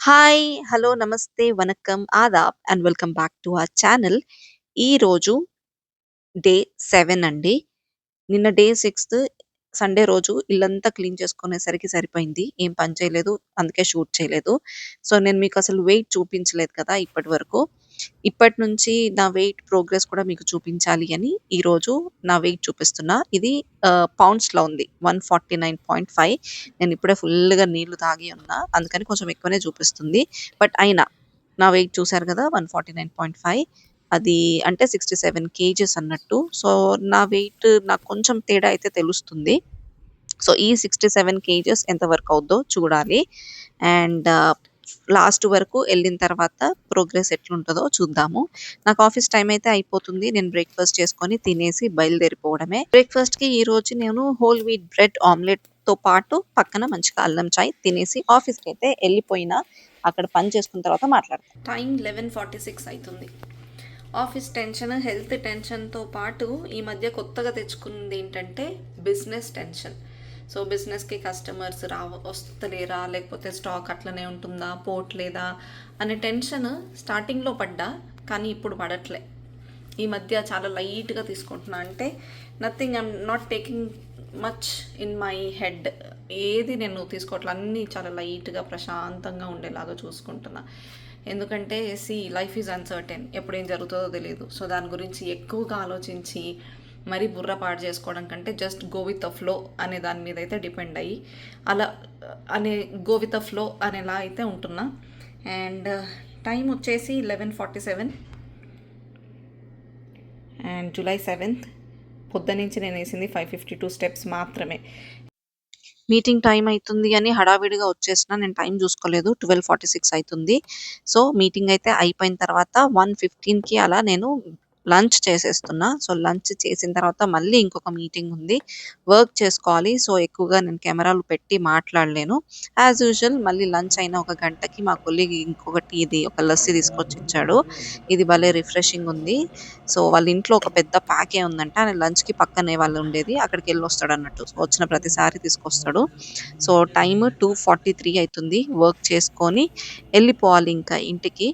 Hi! Hello! నమస్తే, వనకం Aadab and welcome back to our channel. ఈరోజు డే సెవెన్ అండి. నిన్న డే సిక్స్త్ సండే రోజు ఇల్లంతా క్లీన్ చేసుకునేసరికి సరిపోయింది. ఏం పని చేయలేదు. అందుకే షూట్ చేయలేదు. సో, నేను మీకు అసలు వెయిట్ చూపించలేదు కదా ఇప్పటి వరకు. ఇప్పటి నుంచి నా వెయిట్ ప్రోగ్రెస్ కూడా మీకు చూపించాలి అని ఈరోజు నా వెయిట్ చూపిస్తున్నా. ఇది పౌండ్స్‌లో ఉంది. 149.5 నేను ఇప్పుడే ఫుల్‌గా నీళ్ళు తాగి ఉన్నా. అందుకని కొంచెం ఎక్కువనే చూపిస్తుంది. బట్ అయినా నా వెయిట్ చూసారు కదా! 149.5 అది అంటే సిక్స్టీ సెవెన్ కేజెస్ అన్నట్టు. సో, నా వెయిట్ నాకు కొంచెం తేడా అయితే తెలుస్తుంది. సో, ఈ 67 కేజీస్ ఎంత వరకు అవుద్దో చూడాలి. అండ్ లాస్ట్ వరకు వెళ్ళిన తర్వాత ప్రోగ్రెస్ ఎట్లుంటుందో చూద్దాము. నాకు ఆఫీస్ టైం అయితే అయిపోతుంది. నేను బ్రేక్‌ఫాస్ట్ చేసుకొని తినేసి బయలుదేరిపోవడమే. బ్రేక్‌ఫాస్ట్‌కి ఈరోజు నేను హోల్ వీట్ బ్రెడ్ ఆమ్లెట్‌తో పాటు పక్కన మంచిగా అల్లం చాయ్ తినేసి ఆఫీస్కి అయితే వెళ్ళిపోయినా అక్కడ పని చేసుకున్న తర్వాత మాట్లాడతాను టైం లెవెన్ ఫార్టీ సిక్స్ అవుతుంది ఆఫీస్ టెన్షన్, హెల్త్ టెన్షన్‌తో పాటు ఈ మధ్య కొత్తగా తెచ్చుకున్నదేంటంటే బిజినెస్ టెన్షన్. సో, బిజినెస్‌కి కస్టమర్స్ రావ వస్తలేరా? లేకపోతే స్టాక్ అట్లనే ఉంటుందా? పోవట్లేదా? అనే టెన్షన్ స్టార్టింగ్‌లో పడ్డా. కానీ ఇప్పుడు పడట్లే. ఈ మధ్య చాలా లైట్‌గా తీసుకుంటున్నా. అంటే nothing I'm not taking much in my head. ఏది నేను తీసుకోవట్లే. అన్నీ చాలా లైట్‌గా ప్రశాంతంగా ఉండేలాగా చూసుకుంటున్నా. ఎందుకంటే సీ లైఫ్ ఈజ్ అన్‌సర్టెన్. ఎప్పుడేం జరుగుతుందో తెలియదు సో, దాని గురించి ఎక్కువగా ఆలోచించి మరీ బుర్ర పాడు చేసుకోవడం కంటే just go with the flow అనే దాని మీద అయితే డిపెండ్ అయ్యి అలా అనే గో విత్ ద ఫ్లో అనేలా అయితే ఉంటున్నా. అండ్ టైం uh, వచ్చేసి 11:47 అండ్ జులై 7థ్ పొద్దున్నుంచి నేనేసింది 552 స్టెప్స్ మాత్రమే. మీటింగ్ టైం అవుతుంది అని హడావిడిగా వచ్చేసిన నేను టైం చూసుకోలేదు. ట్వెల్వ్ ఫార్టీ సిక్స్ అవుతుంది సో, మీటింగ్ అయితే అయిపోయిన తర్వాత 1:15కి అలా నేను లంచ్ చేసేస్తున్నా. సో, లంచ్ చేసిన తర్వాత మళ్ళీ ఇంకొక మీటింగ్ ఉంది. వర్క్ చేసుకోవాలి. సో, ఎక్కువగా నేను కెమెరాలు పెట్టి మాట్లాడలేను. యాజ్ యూజువల్ మళ్ళీ లంచ్ అయిన ఒక గంటకి మా కొలీగ్ ఇంకొకటి ఇది ఒక లస్సీ తీసుకొచ్చి ఇచ్చాడు. ఇది భలే రిఫ్రెషింగ్ ఉంది. సో, వాళ్ళ ఇంట్లో ఒక పెద్ద ప్యాకే ఉందంట. ఆయన లంచ్‌కి పక్కనే వాళ్ళు ఉండేది. అక్కడికి వెళ్ళి వస్తాడు అన్నట్టు వచ్చిన ప్రతిసారి తీసుకొస్తాడు. So, time two forty three అవుతుంది వర్క్ చేసుకొని వెళ్ళిపోవాలి ఇంకా ఇంటికి.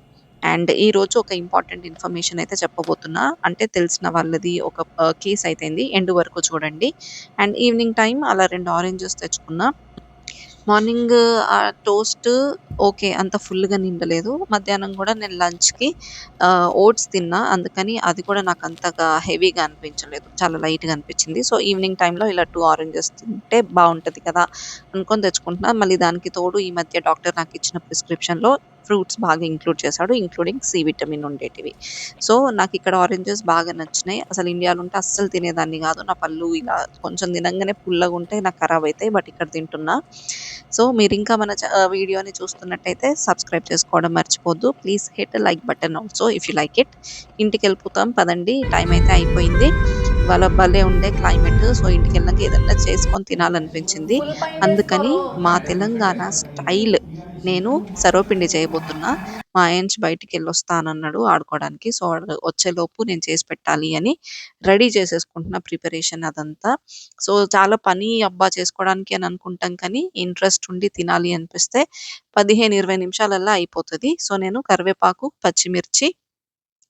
అండ్ ఈరోజు ఒక ఇంపార్టెంట్ ఇన్ఫర్మేషన్ అయితే చెప్పబోతున్నా. అంటే తెలిసిన వాళ్ళది ఒక కేస్ అయితేంది. ఎండ్ వరకు చూడండి. అండ్ ఈవినింగ్ టైం అలా రెండు ఆరెంజెస్ తెచ్చుకున్నా. Morning toast okay. అంత ఫుల్‌గా నిండలేదు. మధ్యాహ్నం కూడా నేను లంచ్‌కి ఓట్స్ తిన్నా. అందుకని అది కూడా నాకు అంతగా హెవీగా అనిపించలేదు. చాలా లైట్‌గా అనిపించింది. సో, ఈవినింగ్ టైంలో ఇలా టూ ఆరెంజెస్ తింటే బాగుంటుంది కదా! అనుకొని తెచ్చుకుంటున్నా. మళ్ళీ దానికి తోడు ఈ మధ్య డాక్టర్ నాకు ఇచ్చిన ప్రిస్క్రిప్షన్‌లో ఫ్రూట్స్ బాగా ఇంక్లూడ్ చేశాడు. ఇంక్లూడింగ్ సి విటమిన్ ఉండేటివి. సో, నాకు ఇక్కడ ఆరెంజెస్ బాగా నచ్చినాయి. అసలు ఇండియాలో ఉంటే అస్సలు తినేదాన్ని కాదు. నా పళ్ళు ఇలా కొంచెం తినంగానే పుల్లగా ఉంటే నాకు ఖరాబ్ అవుతాయి బట్ ఇక్కడ తింటున్నా. సో, మీరు ఇంకా మన చ ఆహ్, చూస్తున్నట్టయితే సబ్స్క్రైబ్ చేసుకోవడం మర్చిపోద్దు please hit like button also if you like it. ఇంటికెళ్ళిపోతాం పదండి. టైం అయితే అయిపోయింది. వాళ్ళ భలే ఉండే క్లైమేట్. సో, ఇంటికి వెళ్ళాక ఏదన్నా చేసుకొని తినాలనిపించింది. అందుకని మా తెలంగాణ స్టైల్ నేను సర్వపిండి చేయబోతున్నా. మా అయాన్ష్ బయటికెళ్ళొస్తానన్నాడు ఆడుకోవడానికి. సో, వచ్చేలోపు నేను చేసి పెట్టాలి అని రెడీ చేసేసుకుంటున్నా ప్రిపరేషన్ అదంతా. సో, చాలా పని అబ్బా! చేసుకోవడానికి అని అనుకుంటాం కానీ ఇంట్రెస్ట్ ఉండి తినాలి అనిపిస్తే 15, 20 నిమిషాలల్లో అయిపోతది. సో, నేను కరివేపాకు, పచ్చిమిర్చి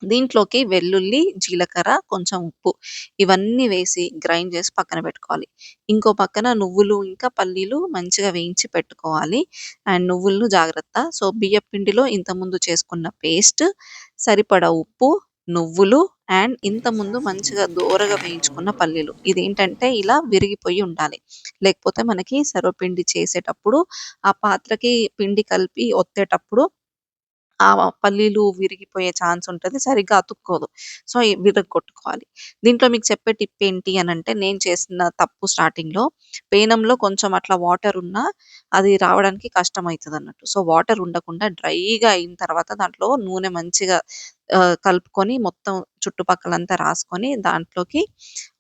దీంట్లోకి వెల్లుల్లి, జీలకర్ర, కొంచెం ఉప్పు ఇవన్నీ వేసి గ్రైండ్ చేసి పక్కన పెట్టుకోవాలి. ఇంకో పక్కన నువ్వులు, ఇంకా పల్లీలు మంచిగా వేయించి పెట్టుకోవాలి. అండ్ నువ్వులను జాగ్రత్త. సో, బియ్య పిండిలో ఇంతకుముందు చేసుకున్న పేస్ట్, సరిపడా ఉప్పు, నువ్వులు అండ్ ఇంతకుముందు మంచిగా దోరగా వేయించుకున్న పల్లీలు. ఇదేంటంటే ఇలా విరిగిపోయి ఉండాలి. లేకపోతే మనకి సర్వపిండి చేసేటప్పుడు ఆ పాత్రకి పిండి కలిపి ఒత్తేటప్పుడు ఆ పల్లీలు విరిగిపోయే ఛాన్స్ ఉంటది. సరిగ్గా అతుక్కోదు. సో, విరగ్గొట్టుకోవాలి. దీంట్లో మీకు చెప్పే టిప్ ఏంటి అని అంటే నేను చేసిన తప్పు స్టార్టింగ్‌లో పేనంలో కొంచెం అట్లా వాటర్ ఉన్నా అది రావడానికి కష్టమైతదన్నట్టు. సో, వాటర్ ఉండకుండా డ్రైగా అయిన తర్వాత దాంట్లో నూనె మంచిగా కలుపుకొని మొత్తం చుట్టుపక్కలంతా రాసుకొని దాంట్లోకి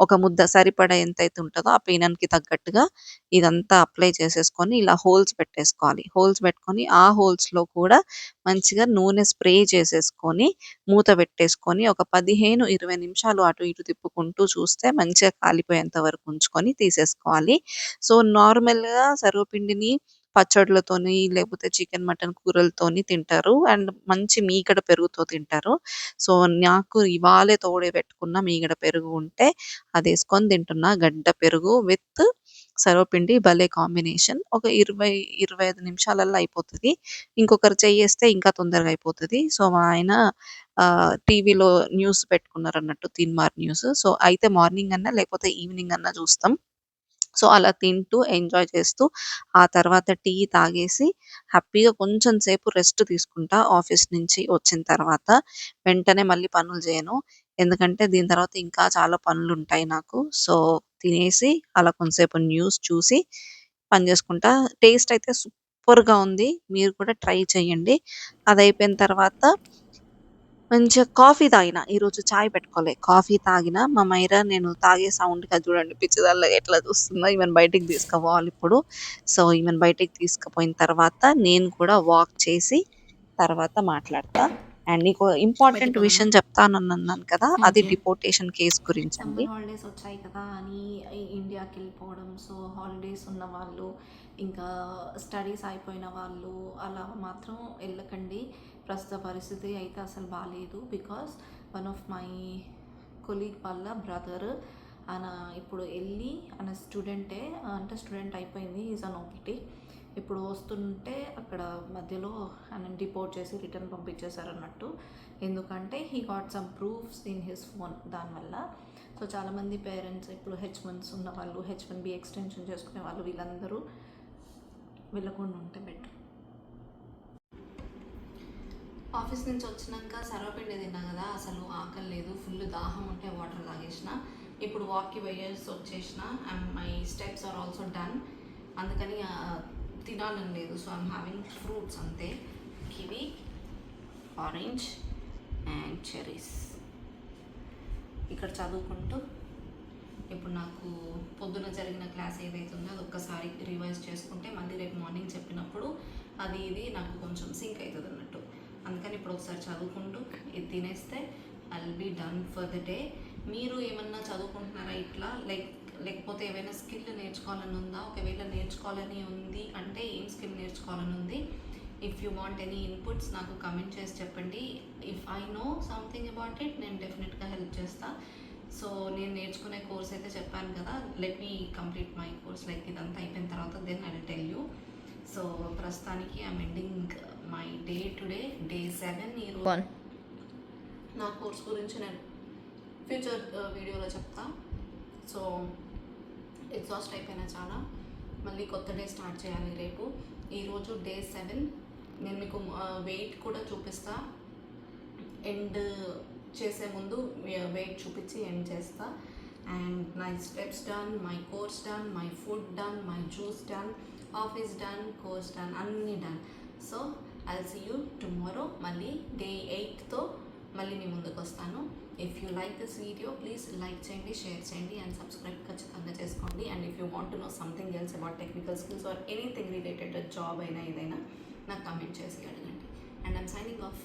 ఒక ముద్ద సరిపడా ఎంతైతే ఉంటుందో ఆ పేనానికి తగ్గట్టుగా ఇదంతా అప్లై చేసేసుకొని ఇలా హోల్స్ పెట్టేసుకోవాలి. హోల్స్ పెట్టుకొని ఆ హోల్స్‌లో కూడా మంచిగా నూనె స్ప్రే చేసేసుకొని మూత పెట్టేసుకొని ఒక 15, 20 నిమిషాలు అటు ఇటు తిప్పుకుంటూ చూస్తే మంచిగా కాలిపోయేంత వరకు ఉంచుకొని తీసేసుకోవాలి. సో, నార్మల్‌గా సర్వపిండిని పచ్చడ్లతోని లేకపోతే చికెన్, మటన్ కూరలతోని తింటారు. అండ్ మంచి మీగడ పెరుగుతో తింటారు. సో, నాకు ఇవాళే తోడే పెట్టుకున్న మీగడ పెరుగు ఉంటే అది వేసుకొని తింటున్నా. గడ్డ పెరుగు విత్ సర్వపిండి భలే కాంబినేషన్. ఒక 20, 25 నిమిషాలల్లో అయిపోతది. ఇంకొకరు చేయేస్తే ఇంకా తొందరగా అయిపోతది. సో, మా ఆయన టీవీలో న్యూస్ పెట్టుకున్నారు అన్నట్టు తిన్మార్ న్యూస్. సో, అయితే మార్నింగ్ అన్నా లేకపోతే ఈవినింగ్ అన్నా చూస్తాం. సో, అలా తింటూ ఎంజాయ్ చేస్తూ ఆ తర్వాత టీ తాగేసి హ్యాపీగా కొంచెం సేపు రెస్ట్ తీసుకుంటా ఆఫీస్ నుంచి వచ్చిన తర్వాత. వెంటనే మళ్ళీ పనులు చేయను. ఎందుకంటే దీని తర్వాత ఇంకా చాలా పనులు ఉంటాయి నాకు. సో, తినేసి అలా కొంతసేపు న్యూస్ చూసి పని చేసుకుంటా. టేస్ట్ అయితే సూపర్‌గా ఉంది. మీరు కూడా ట్రై చేయండి. అది అయిపోయిన తర్వాత మంచిగా కాఫీ తాగిన. ఈరోజు చాయ్ పెట్టుకోలే. కాఫీ తాగిన. మా మైరా నేను తాగే సౌండ్గా అది చూడండి పిచ్చిదానిలాగా ఎట్లా చూస్తుందో. ఈమెను బయటికి తీసుకుపోవాలిప్పుడు. సో, ఈమెను బయటికి తీసుకుపోయిన తర్వాత నేను కూడా వాక్ చేసి తర్వాత మాట్లాడతా. అండ్ నీకు ఇంపార్టెంట్? విషయం చెప్తానన్నాను కదా! అది ఓకే. డిపోర్టేషన్ కేస్ గురించండి. సమ్మర్ హాలిడేస్ వచ్చాయి కదా అని ఇ ఇండియాకెళ్ళిపోవడం. సో, హాలిడేస్ ఉన్నవాళ్ళు, ఇంకా స్టడీస్ అయిపోయిన వాళ్ళు అలా మాత్రం ఎళ్ళకండి. ప్రస్తుత పరిస్థితి అయితే అసలు బాలేదు. Because one of my colleague వాళ్ళ బ్రదర్ ఆయన ఇప్పుడు ఎళ్ళి ఆయన స్టూడెంటే అంటే స్టూడెంట్ అయిపోయింది. Is on OPT. ఇప్పుడు వస్తుంటే అక్కడ మధ్యలో ఆయన డిపోర్ట్ చేసి రిటర్న్ పంపించేశారన్నట్టు ఎందుకంటే he got some proofs in his phone దానివల్ల. సో, చాలామంది పేరెంట్స్ ఇప్పుడు హెచ్-1s ఉన్నవాళ్ళు, హెచ్-1బీ ఎక్స్‌టెన్షన్ చేసుకునే వాళ్ళు వీళ్ళందరూ వెళ్ళకుండా ఉంటే బెటర్. ఆఫీస్ నుంచి వచ్చినాక సర్వపిండి తిన్నా కదా! అసలు ఆకలి లేదు. ఫుల్ దాహం ఉంటే వాటర్ తాగేసిన. ఇప్పుడు వాక్‌కి వేయర్స్ వచ్చేసిన. And my steps are also done. అందుకని తినాలని లేదు. సో, ఐమ్ హ్యావింగ్ ఫ్రూట్స్ అంతే. Kiwi, orange and cherries. ఇక్కడ చదువుకుంటూ ఇప్పుడు నాకు పొద్దున జరిగిన క్లాస్ ఏదైతే ఉందో అది ఒక్కసారి రివైజ్ చేసుకుంటే మళ్ళీ రేపు మార్నింగ్ చెప్పినప్పుడు అది ఇది నాకు కొంచెం సింక్ అవుతుంది అన్నట్టు. అందుకని ఇప్పుడు ఒకసారి చదువుకుంటూ ఇది తినేస్తే I will be done for the day. మీరు ఏమన్నా చదువుకుంటున్నారా ఇట్లా? లైక్ లేకపోతే ఏవైనా స్కిల్ నేర్చుకోవాలని ఉందా? ఒకవేళ నేర్చుకోవాలని ఉంది అంటే ఏం స్కిల్ నేర్చుకోవాలని ఉంది? If you want any inputs నాకు కమెంట్ చేసి చెప్పండి. If I know something about it నేను డెఫినెట్‌గా హెల్ప్ చేస్తా. సో, నేను నేర్చుకునే కోర్స్ అయితే చెప్పాను కదా! Let me complete my course like ఇదంతా అయిపోయిన తర్వాత then I tell you. So, ప్రస్తుతానికి I'm ending my day today. Day 7 ఈరోజు వన్ నా కోర్స్ గురించి నేను ఫ్యూచర్ వీడియోలో చెప్తా. సో, ఎగ్జాస్ట్ అయిపోయినా చాలా. మళ్ళీ కొత్త డే స్టార్ట్ చేయాలి రేపు. ఈరోజు డే సెవెన్ నేను మీకు వెయిట్ కూడా చూపిస్తా. ఎండ్ చేసే ముందు వెయిట్ చూపించి ఎండ్ చేస్తా. And my steps done, my course done, my food done, my juice done, office done, course done అన్నీ done. So, I see you tomorrow మళ్ళీ డే ఎయిట్తో మళ్ళీ మీ ముందుకు వస్తాను. If you like this video please like చేయండి, share చేయండి and subscribe ఖచ్చితంగా చేసుకోండి. And if you want to know something else about technical skills or anything related job అయినా ఏదైనా నాకు కమెంట్ చేసి అడగండి. And I'm signing off.